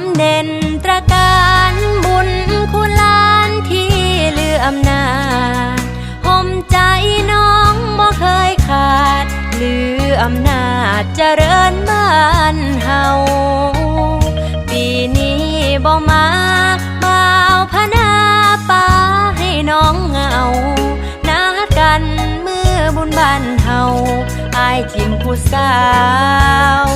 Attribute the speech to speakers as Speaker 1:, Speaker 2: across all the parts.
Speaker 1: ำเด่นตระการบุญคุณลานที่เลืออำนาจห่มใจน้องบ่เคยขาดเหลืออำนาจเจริญบ้านเฮาปีนี้บ่มาบ่าวพนาป่าให้น้องเหงานัดกันเมื่อบุญบ้านเฮาอายทิมผู้สาว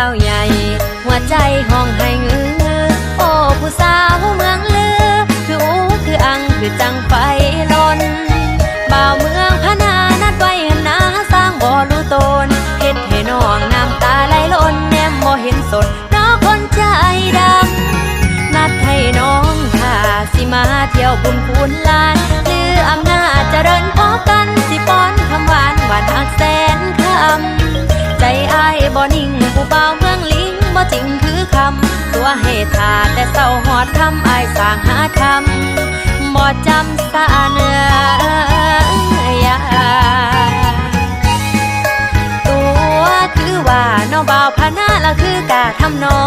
Speaker 1: ข้าวใหญ่ หัวใจห้องให้เงือโอ้ผู้สาวเมืองลือ คืออูคืออังคือจังไฟลนบ่าวเมืองพนานัดไว้หันหนาสร้างบ่อรู้ตนเฮ็ดให้น้องน้ำตาไหลล้นแนมบ่เห็นสดน้อคนใจดำนัดให้น้องค่ะสิมาเที่ยวบุญคูนลานำตัวเหตุทาแต่เศร้าหอดคำอายสางหาคำบ่จำสาเนื้อยาตัวคือว่าน้อบ่าวพนาละคือกาทำนอ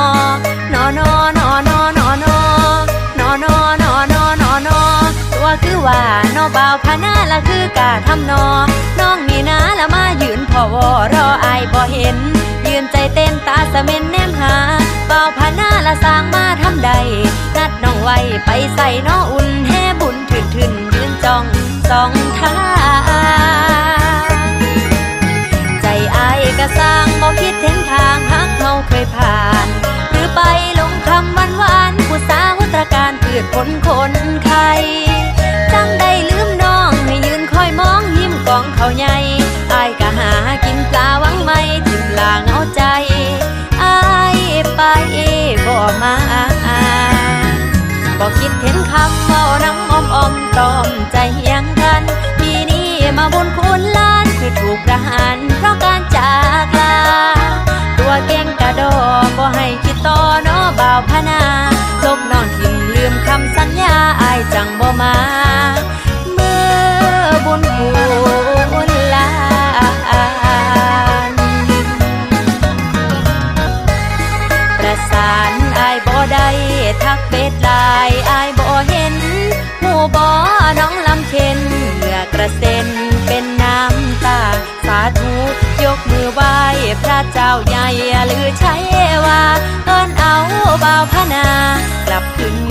Speaker 1: นอนอนอนอนอนอนอนอนอนอนอนอตัวคือว่าน้อบ่าวพนาละคือกาทำนอน้องนี่นะละมายืนพอวอรออายบ่เห็น ยืนใจเต้นตาสะเม็นแน ละสร้างมาทำใด นัดน้องไว้ไปใส่น้ออุ่นแห่บุญถึนถึนยืนจ้องสอง บ่มาบอกคิดเห็นคำเมาน้ำอมอมตอมใจยังกันปีนี้มาบุญคุณล้าน ทักเฟซไลน์อายบ่เห็นหูบ่น้องลำเค็นเหงื่อกระเซ็นเป็นน้ำตา สาธุยกมือไหว้พระเจ้าใหญ่หรือใช้ว่าเอินเอาบ่าวพนา กลับขึ้นมากลับขึ้น